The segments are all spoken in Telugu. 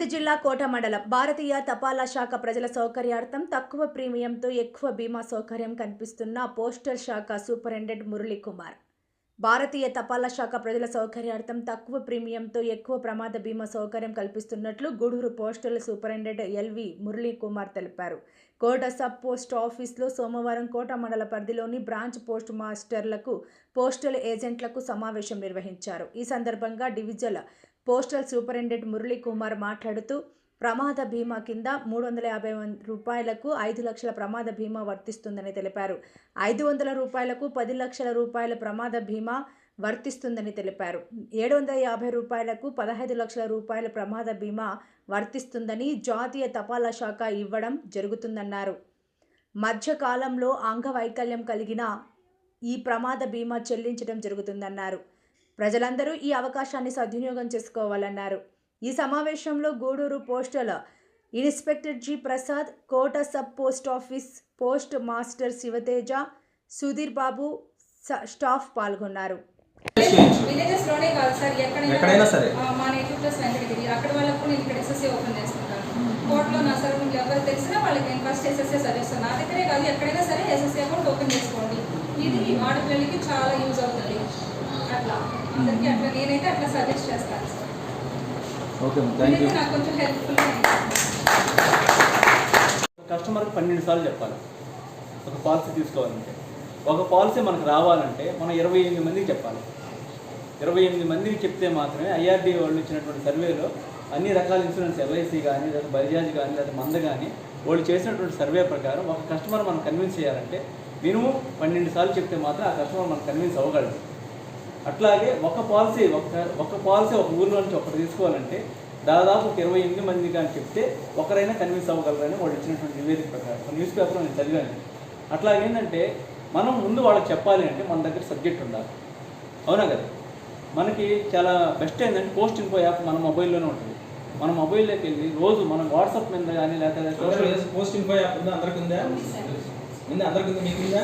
తిరుపతి జిల్లా కోట మండలం భారతీయ తపాలా శాఖ ప్రజల సౌకర్యార్థం తక్కువ ప్రీమియంతో ఎక్కువ బీమా సౌకర్యం కల్పిస్తున్న పోస్టల్ శాఖ సూపరింటెండెంట్ మురళీ కుమార్ భారతీయ తపాలా శాఖ ప్రజల సౌకర్యార్థం తక్కువ ప్రీమియంతో ఎక్కువ ప్రమాద బీమా సౌకర్యం కల్పిస్తున్నట్లు Gudur postal superintendent L V Murali Kumar తెలిపారు. కోట సబ్ పోస్ట్ ఆఫీస్లో సోమవారం కోట మండల పరిధిలోని బ్రాంచ్ పోస్ట్ మాస్టర్లకు పోస్టల్ ఏజెంట్లకు సమావేశం నిర్వహించారు. ఈ సందర్భంగా division postal superintendent Murali Kumar మాట్లాడుతూ ప్రమాద బీమా కింద మూడు వందల యాభై రూపాయలకు ఐదు లక్షల ప్రమాద బీమా వర్తిస్తుందని తెలిపారు. ఐదు వందల రూపాయలకు పది లక్షల రూపాయల ప్రమాద బీమా వర్తిస్తుందని తెలిపారు. ఏడు వందల యాభై రూపాయలకు పదహైదు లక్షల రూపాయల ప్రమాద బీమా వర్తిస్తుందని జాతీయ తపాలా శాఖ ఇవ్వడం జరుగుతుందన్నారు. మధ్యకాలంలో అంగవైకల్యం కలిగిన ఈ ప్రమాద బీమా చెల్లించడం జరుగుతుందన్నారు. ప్రజలందరూ ఈ అవకాశాన్ని సద్వినియోగం చేసుకోవాలన్నారు. ఈ సమావేశంలో Gudur postal inspector G. Prasad Kota sub post office post master Sivateja Sudheer Babu staff పాల్గొన్నారు. విలేజెస్లోనే కాదు సార్ ఎక్కడైనా ఎక్కడైనా సరే. ఆ, మా నేటివ్ ప్లస్ వెంకటగిరి. అక్కడ వాళ్ళకు నేను ఇక్కడ ఎస్ఎస్సీ ఓపెన్ కోర్టులో నా ఎవరు తెలిసినా వాళ్ళకి నేను ఫస్ట్ ఎస్ఎస్సీ సజెస్తాను నా దగ్గరే కాదు ఎక్కడైనా సరే ఎస్ఎస్సీ అకౌంట్ ఓపెన్ చేసుకోండి. ఇది ఆడపిల్లలకి చాలా యూజ్ అవుతుంది. అట్లా. అందరికీ అట్లా నేనైతే అట్లా సజెస్ట్ చేస్తాను సార్ ఓకే థ్యాంక్ యూ ఇదైతే నాకు కొంచెం హెల్ప్ఫుల్గా ఉంది కస్టమర్కి పన్నెండు సార్లు చెప్పాలి. ఒక పాలసీ తీసుకోవాలంటే. ఒక పాలసీ మనకు రావాలంటే మనం ఇరవై ఎనిమిది మందికి చెప్పాలి. ఇరవై ఎనిమిది మందికి చెప్తే మాత్రమే ఐఆర్డీ వాళ్ళు ఇచ్చినటువంటి సర్వేలో అన్ని రకాల ఇన్సూరెన్స్ ఎల్ఐసి కానీ లేదా బజాజ్ కానీ లేదా మంద కానీ వాళ్ళు చేసినటువంటి సర్వే ప్రకారం ఒక కస్టమర్ మనం కన్విన్స్ చేయాలంటే మినిమం పన్నెండు సార్లు చెప్తే మాత్రం ఆ కస్టమర్ మనం కన్విన్స్ అవ్వగలదు అట్లాగే ఒక పాలసీ ఒక ఒక పాలసీ ఒక ఊర్లో నుంచి ఒకటి తీసుకోవాలంటే దాదాపు ఒక ఇరవై ఎనిమిది మంది కానీ చెప్తే ఒకరైనా కన్విన్స్ అవ్వగలరని వాళ్ళు ఇచ్చినటువంటి నివేదిక ప్రకారం. ఒక న్యూస్ పేపర్లో నేను చదివాను. అట్లాగేంటంటే మనం ముందు వాళ్ళకి చెప్పాలి అంటే మన దగ్గర సబ్జెక్ట్ ఉండాలి. అవునా కదా? మనకి చాలా బెస్ట్ ఏంటంటే పోస్ట్ ఇన్ఫో యాప్ మన మొబైల్లోనే ఉంటుంది. మన మొబైల్లోకి వెళ్ళి రోజు మనం వాట్సాప్ మీద కానీ లేకపోతే సోషల్ పోస్ట్ ఇన్ఫో యాప్ ఉందా? అందరికి ఉందా? ఉంది అందరికి ఉంది? మీకు ఉందా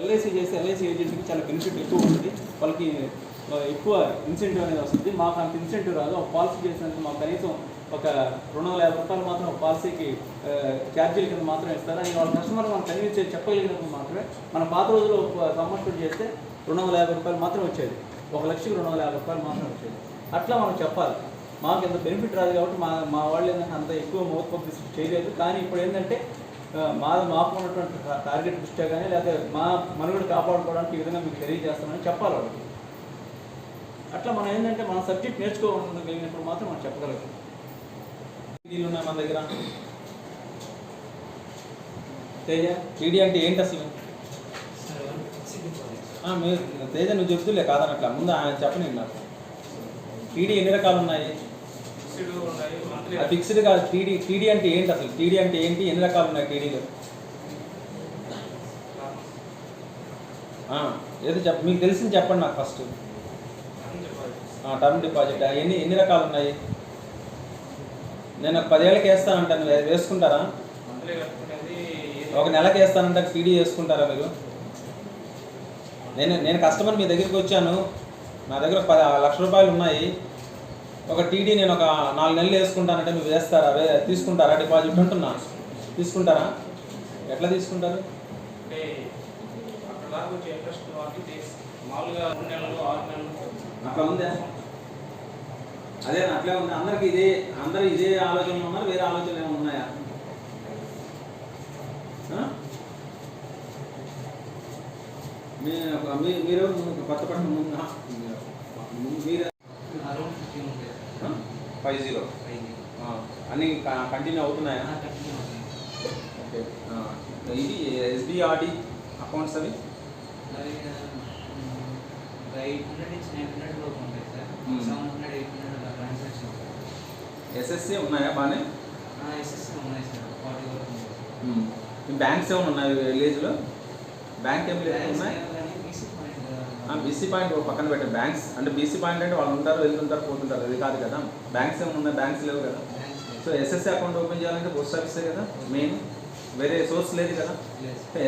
ఎల్ఐసి చేస్తే ఎల్ఐసి ఏజెంట్కి చాలా బెనిఫిట్ ఎక్కువ ఉంటుంది. వాళ్ళకి ఎక్కువ ఇన్సెంటివ్ అనేది వస్తుంది. మాకు అంత ఇన్సెంటివ్ రాదు. ఒక పాలసీ చేసినందుకు మాకు కనీసం ఒక రెండు వందల యాభై రూపాయలు మాత్రం ఒక పాలసీకి ఛార్జీల కింద మాత్రం ఇస్తారు? అని వాళ్ళ కస్టమర్ మనం కన్విన్స్ చేసి చెప్పగలిగినప్పుడు మాత్రమే మన పాత రోజుల్లో కమర్షియల్ చేస్తే రెండు వందల యాభై రూపాయలు మాత్రం వచ్చేది. ఒక లక్షకి రెండు వందల యాభై రూపాయలు మాత్రం వచ్చేది. అట్లా మనం చెప్పాలి. మాకు ఎంత బెనిఫిట్ రాదు కాబట్టి మా మా వాళ్ళు ఏంటంటే అంత ఎక్కువ మౌత్ పబ్లిసిటీ చేయలేదు. కానీ ఇప్పుడు ఏంటంటే మా మాకు ఉన్నటువంటి టార్గెట్ దృష్ట్యా కానీ లేకపోతే మా మనుగడ కాపాడుకోవడానికి ఈ విధంగా మీకు తెలియజేస్తామని చెప్పాలి వాళ్ళకి అట్లా మనం ఏంటంటే మన సబ్జెక్ట్ నేర్చుకోగలిగినప్పుడు మాత్రం మనం చెప్పగలుగుతాం టీడీలు ఉన్నాయి మన దగ్గర. తేజ టీడీ అంటే ఏంటి అసలు? మీరు తేజ నువ్వు చెప్తులే కాదనట్లా. ముందు ఆయన చెప్పని నాకు. టీడీ ఎన్ని రకాలు ఉన్నాయి? ఫిక్స్డ్ కాదు టీడీ టీడీ అంటే ఏంటి అసలు? టీడీ అంటే ఏంటి? ఎన్ని రకాలు ఉన్నాయి టీడీలో ఏదో చెప్ప మీకు తెలిసింది చెప్పండి నాకు ఫస్ట్ టర్మ్ డిపాజిట్ ఎన్ని ఎన్ని రకాలు ఉన్నాయి? నేను పదేళ్ళకి వేస్తానంటాను వేసుకుంటారా? ఒక నెలకి వేస్తానంటే టీడీ వేసుకుంటారా మీరు? నేను నేను కస్టమర్ మీ దగ్గరికి వచ్చాను. నా దగ్గర పది లక్ష రూపాయలు ఉన్నాయి. ఒక టీడీ నేను ఒక నాలుగు నెలలు వేసుకుంటానంటే మీరు వేస్తారా? తీసుకుంటారా డిపాజిట్ అంటున్నా. తీసుకుంటారా? ఎట్లా తీసుకుంటారు? అంటే అక్కడ దాకా వచ్చే ఇంట్రెస్ట్ వాళ్ళకి తీస్- మామూలుగా మూడు నెలలు ఆరు నెలలు. అట్లా ఉందా? అదే అట్లే ఉంది? అందరికి ఇదే అందరు ఇదే ఆలోచనలు ఉన్నారు వేరే ఆలోచనలు ఏమైనా ఉన్నాయా? మీరు కొత్త పట్ల ముందు మీరు ఫైవ్ జీరో. అన్నీ కంటిన్యూ అవుతున్నాయా? ఓకే. ఇది S B R D accounts అవి? ఎస్ఎస్సి ఉన్నాయా బాగానే? బ్యాంక్స్ ఏమైనా ఉన్నాయి విలేజ్లో? బ్యాంక్ ఏం లేదు ఉన్నాయి బీసీ పాయింట్ పక్కన పెట్టే బ్యాంక్స్ అంటే బీసీ పాయింట్ అంటే వాళ్ళు ఉంటారు వెళ్తుంటారు పోతుంటారు. అది కాదు కదా. బ్యాంక్స్ ఏమైనా ఉన్నాయి? బ్యాంక్స్ లేవు కదా. So S S C account open చేయాలంటే పోస్ట్ ఆఫీసే కదా మెయిన్ వేరే సోర్స్ లేదు కదా.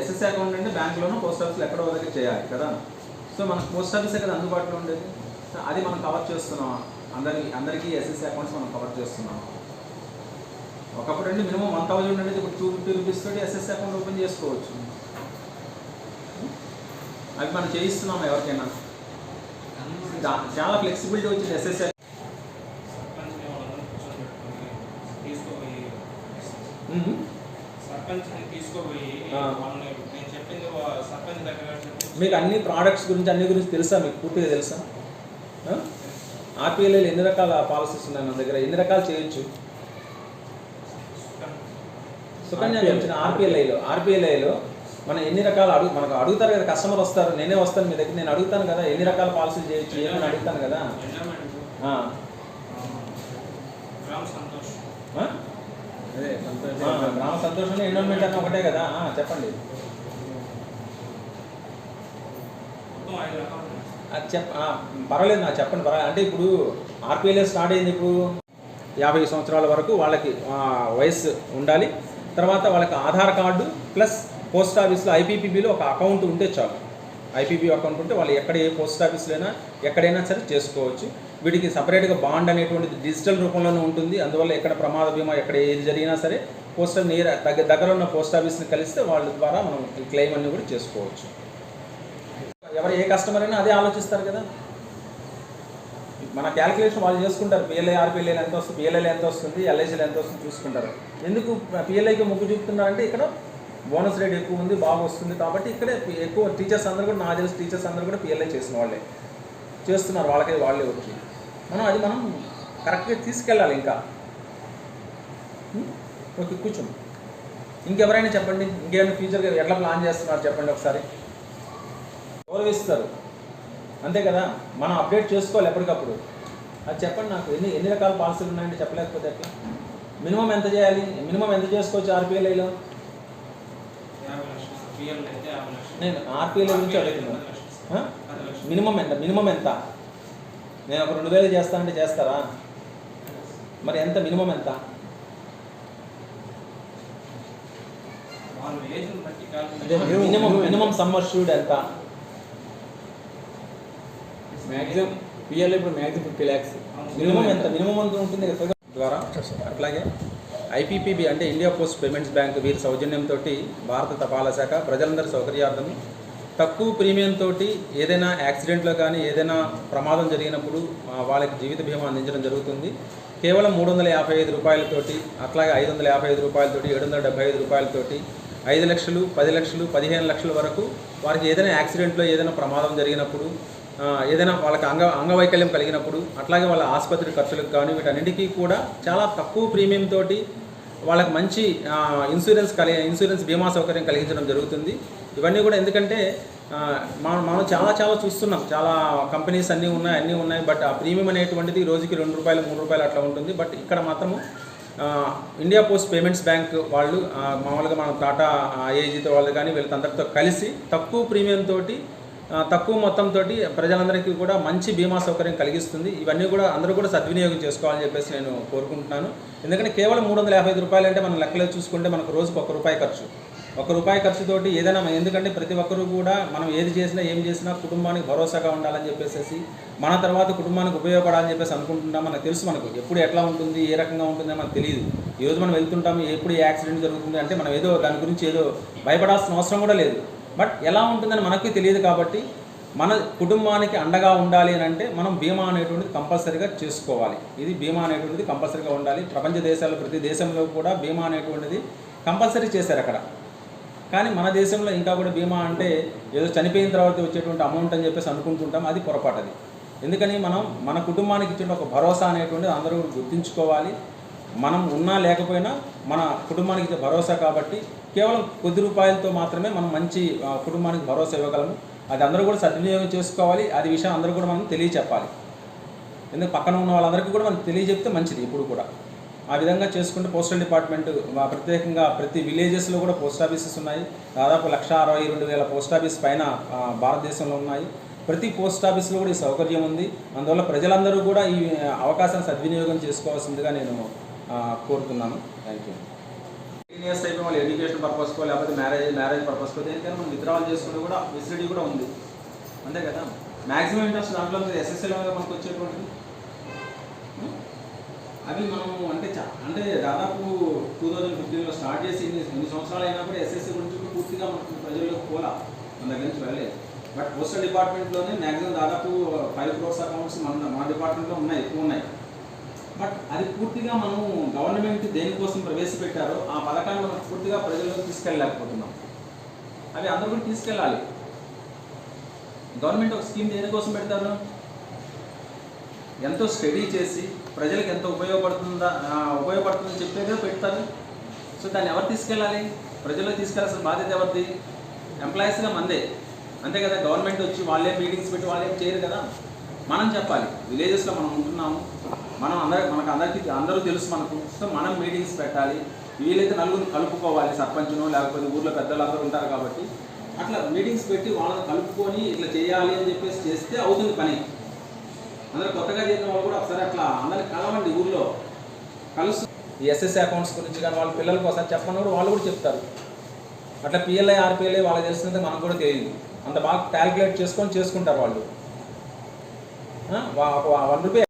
ఎస్ఎస్సి అకౌంట్ అంటే బ్యాంక్లోనూ పోస్ట్ ఆఫీస్లో ఎక్కడో దగ్గర చేయాలి కదా. సో మనకు పోస్ట్ ఆఫీసే కదా అందుబాటులో ఉండేది. సో అది మనం కవర్ చేస్తున్నాం అందరికి అందరికీ ఎస్ఎస్సి అకౌంట్స్ మనం కవర్ చేస్తున్నాం ఒకప్పుడు అండి మినిమం వన్ థౌజండ్ అనేది ఇప్పుడు టూ ఫిఫ్టీ రూపీస్ తోటి S S C account open చేసుకోవచ్చు. అవి మనం చేయిస్తున్నాం ఎవరికైనా. చాలా ఫ్లెక్సిబిలిటీ వచ్చింది చెప్పి మీకు అన్ని ప్రోడక్ట్స్ గురించి అన్ని గురించి తెలుసా? మీకు పూర్తిగా తెలుసా? ఆర్పిఎల్ఐలో ఎన్ని రకాల పాలసీస్ ఉన్నాయి మన దగ్గర? ఎన్ని రకాలు చేయొచ్చు? సుకన్య. ఆర్పిఎల్ఐలో ఆర్పిఎల్ఐలో మనం ఎన్ని రకాలు అడుగు మనకు అడుగుతారు కదా కస్టమర్ వస్తారు నేనే వస్తాను మీ దగ్గర నేను అడుగుతాను కదా ఎన్ని రకాల పాలసీలు చేయొచ్చు ఏమని అడుగుతాను కదా. గ్రామ సంతోష్. సంతోషంలో ఎన్విరాన్మెంట్ అని ఒకటే కదా చెప్పండి. చెప్ పర్వాలేదు నాకు చెప్పండి పర్వాలేదు. అంటే ఇప్పుడు ఆర్పిఎల్ఏ స్టార్ట్ అయింది ఇప్పుడు యాభై సంవత్సరాల వరకు వాళ్ళకి వయసు ఉండాలి. తర్వాత వాళ్ళకి ఆధార్ కార్డు ప్లస్ పోస్ట్ ఆఫీస్లో ఐపీపీబీలో ఒక అకౌంట్ ఉంటే చాలు. ఐపీపీ అకౌంట్ ఉంటే వాళ్ళు ఎక్కడ ఏ పోస్ట్ ఆఫీస్లో అయినా ఎక్కడైనా సరే చేసుకోవచ్చు. వీటికి సపరేట్గా బాండ్ అనేటువంటిది డిజిటల్ రూపంలోనే ఉంటుంది. అందువల్ల ఎక్కడ ప్రమాద బీమా ఎక్కడ ఏది జరిగినా సరే పోస్ట్ నియర్ దగ్గర దగ్గర ఉన్న పోస్ట్ ఆఫీస్ని కలిస్తే వాళ్ళ ద్వారా మనం క్లెయిమ్ అన్ని కూడా చేసుకోవచ్చు. ఎవరు ఏ కస్టమర్ అయినా అదే ఆలోచిస్తారు కదా. మన క్యాలిక్యులేషన్ వాళ్ళు చేసుకుంటారు. పిఎల్ఐ ఆర్పిఎల్ఐ ఎంత వస్తుంది పిఎల్ఐ ఎంత వస్తుంది ఎల్ఐసీలు ఎంత వస్తుంది చూసుకుంటారు. ఎందుకు పిఎల్ఐకి ముగ్గు చూపుతున్నారంటే ఇక్కడ బోనస్ రేట్ ఎక్కువ ఉంది బాగా వస్తుంది కాబట్టి ఇక్కడే ఎక్కువ టీచర్స్ అందరూ కూడా నా తెలిసి టీచర్స్ అందరూ కూడా పిఎల్ఐ చేసిన వాళ్ళే. చేస్తున్నారు వాళ్ళకి వాళ్ళే వచ్చి మనం అది మనం కరెక్ట్గా తీసుకెళ్ళాలి ఇంకా. ఓకే కూర్చోండి. ఇంకెవరైనా చెప్పండి ఇంకేమైనా ఫ్యూచర్గా ఎట్లా ప్లాన్ చేస్తున్నారు చెప్పండి ఒకసారి. గౌరవిస్తారు. అంతే కదా? మనం అప్డేట్ చేసుకోవాలి ఎప్పటికప్పుడు. అది చెప్పండి నాకు ఎన్ని ఎన్ని రకాల పాలసీలు ఉన్నాయంటే చెప్పలేకపోతే ఎట్లా? మినిమం ఎంత చేయాలి? మినిమం ఎంత చేసుకోవచ్చు ఆర్పిఎల్ఐలో యాభై లక్షలు పిఎల్ అయితే యాభై లక్షలు నేను ఆర్పిఎల్ఐ గురించి అడుగుతున్నాను. మినిమం ఎంత? మినిమం ఎంత? నేను ఒక రెండు వేలు చేస్తానంటే చేస్తారా? మరి ఎంత? మినిమం ఎంత. మినిమం మినిమం సమ్మర్ష్యూడ్ ఎంత? మ్యాక్సిమం పిఎల్ ఇప్పుడు మ్యాక్సిమం ఫిఫ్టీ ల్యాక్స్ మినిమం ఎంత? మినిమం ఎంత ఉంటుంది ద్వారా. అట్లాగే ఐపీపీబీ అంటే ఇండియా పోస్ట్ పేమెంట్స్ బ్యాంక్ వీరి సౌజన్యంతో భారత తపాలా శాఖ ప్రజలందరి సౌకర్యార్థం తక్కువ ప్రీమియంతో ఏదైనా యాక్సిడెంట్లో కానీ ఏదైనా ప్రమాదం జరిగినప్పుడు వాళ్ళకి జీవిత బీమా అందించడం జరుగుతుంది. కేవలం మూడు వందల యాభై ఐదు రూపాయలతోటి అట్లాగే ఐదు వందల యాభై ఐదు రూపాయలతోటి ఏడు వందల డెబ్బై ఐదు రూపాయలతోటి ఐదు లక్షలు పది లక్షలు పదిహేను లక్షల వరకు వారికి ఏదైనా యాక్సిడెంట్లో ఏదైనా ప్రమాదం జరిగినప్పుడు ఏదైనా వాళ్ళకి అంగ అంగవైకల్యం కలిగినప్పుడు అట్లాగే వాళ్ళ ఆసుపత్రి ఖర్చులకు కానీ వీటన్నిటికీ కూడా చాలా తక్కువ ప్రీమియం తోటి వాళ్ళకి మంచి ఇన్సూరెన్స్ కలి ఇన్సూరెన్స్ బీమా సౌకర్యం కలిగించడం జరుగుతుంది. ఇవన్నీ కూడా ఎందుకంటే మనం మనం చాలా చాలా చూస్తున్నాం. చాలా కంపెనీస్ అన్నీ ఉన్నాయి అన్నీ ఉన్నాయి బట్ ఆ ప్రీమియం అనేటువంటిది రోజుకి రెండు రూపాయలు మూడు రూపాయలు అట్లా ఉంటుంది. బట్ ఇక్కడ మాత్రము ఇండియా పోస్ట్ పేమెంట్స్ బ్యాంక్ వాళ్ళు మామూలుగా మనం టాటా ఏజీతో వాళ్ళు కానీ వీళ్ళందరితో కలిసి తక్కువ ప్రీమియం తోటి తక్కువ మొత్తంతో ప్రజలందరికీ కూడా మంచి బీమా సౌకర్యం కలిగిస్తుంది. ఇవన్నీ కూడా అందరూ కూడా సద్వినియోగం చేసుకోవాలని చెప్పేసి నేను కోరుకుంటున్నాను. ఎందుకంటే కేవలం మూడు వందల యాభై ఐదు రూపాయలు అంటే మనం లెక్కలో చూసుకుంటే మనకు రోజుకు ఒక రూపాయి ఖర్చు. ఒక రూపాయి ఖర్చుతోటి ఏదైనా ఎందుకంటే ప్రతి ఒక్కరూ కూడా మనం ఏది చేసినా ఏం చేసినా కుటుంబానికి భరోసాగా ఉండాలని చెప్పేసి మన తర్వాత కుటుంబానికి ఉపయోగపడాలని చెప్పేసి అనుకుంటున్నాం. మనకు తెలుసు మనకు ఎప్పుడు ఎట్లా ఉంటుంది ఏ రకంగా ఉంటుందో మనకు తెలియదు. ఈరోజు మనం వెళ్తుంటాము ఎప్పుడు ఏ యాక్సిడెంట్ జరుగుతుంది అంటే మనం ఏదో దాని గురించి ఏదో భయపడాల్సిన అవసరం కూడా లేదు. బట్ ఎలా ఉంటుందని మనకి తెలియదు కాబట్టి మన కుటుంబానికి అండగా ఉండాలి అని అంటే మనం బీమా అనేటువంటిది కంపల్సరీగా చేసుకోవాలి. ఇది బీమా అనేటువంటిది కంపల్సరీగా ఉండాలి. ప్రపంచ దేశాల్లో ప్రతి దేశంలో కూడా బీమా అనేటువంటిది కంపల్సరీ చేశారు అక్కడ. కానీ మన దేశంలో ఇంకా కూడా బీమా అంటే ఏదో చనిపోయిన తర్వాత వచ్చేటువంటి అమౌంట్ అని చెప్పేసి అనుకుంటుంటాం. అది పొరపాటు అది ఎందుకని మనం మన కుటుంబానికి ఇచ్చిన ఒక భరోసా అనేటువంటిది అందరూ కూడా గుర్తుంచుకోవాలి. మనం ఉన్నా లేకపోయినా మన కుటుంబానికి భరోసా కాబట్టి కేవలం కొద్ది రూపాయలతో మాత్రమే మనం మంచి కుటుంబానికి భరోసా ఇవ్వగలము. అది అందరూ కూడా సద్వినియోగం చేసుకోవాలి. అది విషయం అందరూ కూడా మనం తెలియచెప్పాలి. ఎందుకు? పక్కన ఉన్న వాళ్ళందరికీ కూడా మనం తెలియజెప్తే మంచిది ఇప్పుడు కూడా. ఆ విధంగా చేసుకుంటే పోస్టల్ డిపార్ట్మెంట్ ప్రత్యేకంగా ప్రతి విలేజెస్లో కూడా పోస్ట్ ఆఫీసెస్ ఉన్నాయి. దాదాపు లక్ష అరవై రెండు వేల పోస్ట్ ఆఫీస్ పైన భారతదేశంలో ఉన్నాయి. ప్రతి పోస్ట్ ఆఫీస్లో కూడా ఈ సౌకర్యం ఉంది. అందువల్ల ప్రజలందరూ కూడా ఈ అవకాశాన్ని సద్వినియోగం చేసుకోవాల్సిందిగా నేను కోరుతున్నాను థ్యాంక్ యూ ఎయిటీన్ ఇయర్స్ అయిపోయి వాళ్ళు ఎడ్యుకేషన్ పర్పస్కో లేకపోతే మ్యారేజ్ మ్యారేజ్ పర్పస్కో దేనికైనా మనం విత్డ్రావల్ చేసుకుంటే కూడా ఫెసిలిటీ కూడా ఉంది. అంతే కదా? మ్యాక్సిమం ఇంట్రెస్ట్ దాంట్లో ఎస్ఎస్ఎల్ మనకు వచ్చేటువంటిది. Hmm? అవి మనం అంటే చా- అంటే దాదాపు టూ థౌజండ్ ఫిఫ్టీన్లో స్టార్ట్ చేసి ఎన్ని సంవత్సరాలు అయినా కూడా ఎస్ఎస్సీ గురించి పూర్తిగా మనకు ప్రజల్లోకి పోలా. మన దగ్గర నుంచి వెళ్ళలేదు. బట్ పోస్టల్ డిపార్ట్మెంట్లోనే మ్యాక్సిమం దాదాపు ఫైవ్ క్రోర్స్ అకౌంట్స్ మన మా డిపార్ట్మెంట్లో ఉన్నాయి ఎక్కువ ఉన్నాయి. బట్ అది పూర్తిగా మనం గవర్నమెంట్ దేనికోసం ప్రవేశపెట్టారో ఆ పథకాన్ని మనం పూర్తిగా ప్రజల్లోకి తీసుకెళ్ళలేకపోతున్నాం. అవి అందరూ కూడా తీసుకెళ్ళాలి. గవర్నమెంట్ ఒక స్కీమ్ దేనికోసం పెడతారు? ఎంతో స్టడీ చేసి ప్రజలకు ఎంత ఉపయోగపడుతుందా ఉపయోగపడుతుందని చెప్పేదే పెడతారు. సో దాన్ని ఎవరు తీసుకెళ్ళాలి? ప్రజల్లో తీసుకెళ్ళాల్సిన బాధ్యత ఎవరిది? ఎంప్లాయీస్గా మందే. అంతే కదా గవర్నమెంట్ వచ్చి వాళ్ళే మీటింగ్స్ పెట్టి వాళ్ళే చేయరు కదా. మనం చెప్పాలి. విలేజెస్లో మనం ఉంటున్నాము. మనం అందరి మనకు అందరికీ అందరూ తెలుసు మనకు. సో మనం మీటింగ్స్ పెట్టాలి. వీలైతే నలుగురిని కలుపుకోవాలి సర్పంచ్ను లేకపోతే ఊర్లో పెద్దలు అందరూ ఉంటారు కాబట్టి. అట్లా మీటింగ్స్ పెట్టి వాళ్ళని కలుపుకొని ఇట్లా చేయాలి అని చెప్పేసి చేస్తే అవుతుంది పని. అందరూ కొత్తగా చేసిన వాళ్ళు కూడా ఒకసారి అట్లా అందరిని కలవండి ఊర్లో. కలుసు. ఈ అకౌంట్స్ గురించి కానీ వాళ్ళ పిల్లలకి ఒకసారి చెప్పమని కూడా వాళ్ళు కూడా చెప్తారు. అట్లా పిఎల్ఐ ఆర్పిఎల్ఐ వాళ్ళకి తెలిసినంత మనకు కూడా తెలియదు. అంత బాగా క్యాలిక్యులేట్ చేసుకొని చేసుకుంటారు వాళ్ళు. ఆ, one rupee